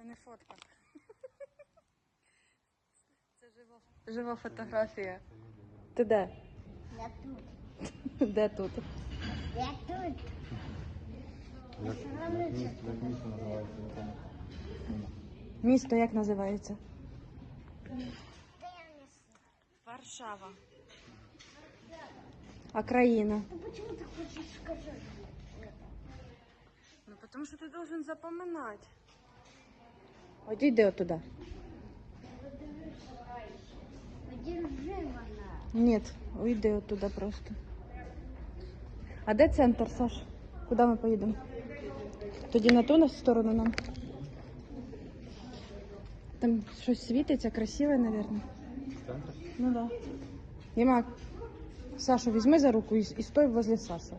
Це не фотка. Це жива, жива фотографія. Ти де? Я тут. Де тут? Я тут. Як, як, місто, як місто називається? яке? Місто як називається? Де Варшава. А країна? Ну почему ты хочешь сказать? Ну, потому что ты должен запоминать. Одійди отуда. Подержи вона. Ні, уйди оттуда просто. А де центр, Саш? Куди ми поїдемо? Тоді на ту на сторону нам. Там щось світиться, красиве, мабуть. Центр? Ну да. Єма, Сашу візьми за руку і, і стой возле Саші.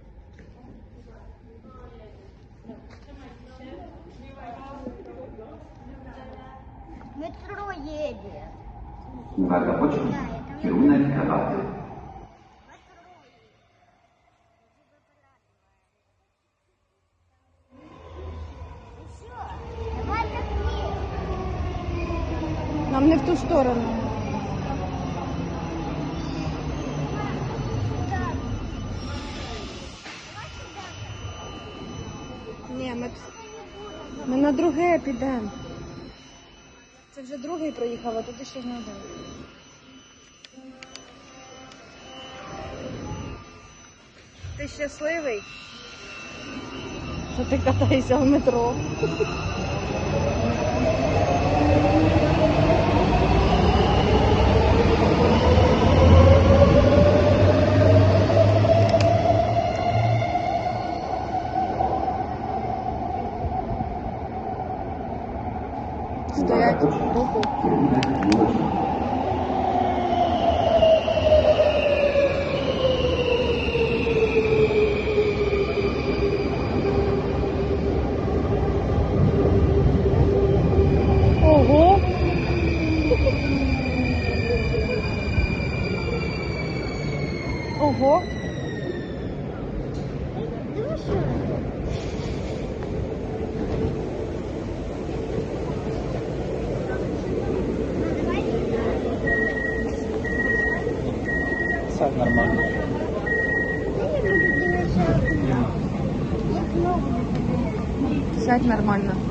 Метро едет. Uwaga pociąg. Kierunek Kawaty. Нам не в ту сторону. Ні, ми, не буду. ми на друге підемо. Це вже другий проїхав, а туди ще не один. Ти щасливий? Що ти катаєшся в метро? Стоять руку. Kierunek Miłość. Ого! Ого! Сядь нормально. Сядь нормально.